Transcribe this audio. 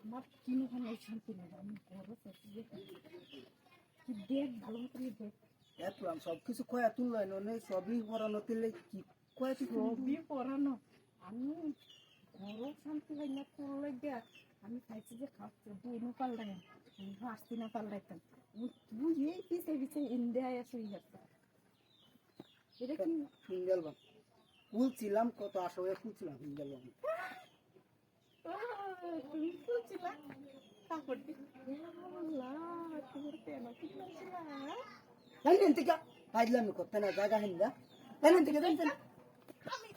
আমার কিনে খানে শান্তি নেই। আমি বড় দেখ ভালো মতন দেখ। এতলাম সব কিছু কয়া তুললাই ননে সবই হরানো তিলে কি কয়া তুই সবই পড়ানো আমি বড় শান্তি হয় না তোর লাগে আমি চাইছি যে খাচ্ছে দুই নো পাল্টাই আমি আসতে না পাল্টাইতাম। তুই এই পিছে পিছে ইন্ডিয়ায় আসে এটা কি? সিঙ্গেল বাম ফুলছিলাম কত আশা হয়ে ফুলছিলাম থেকে ফাইলাম কত না জায়গা হিন্দা থেকে আমি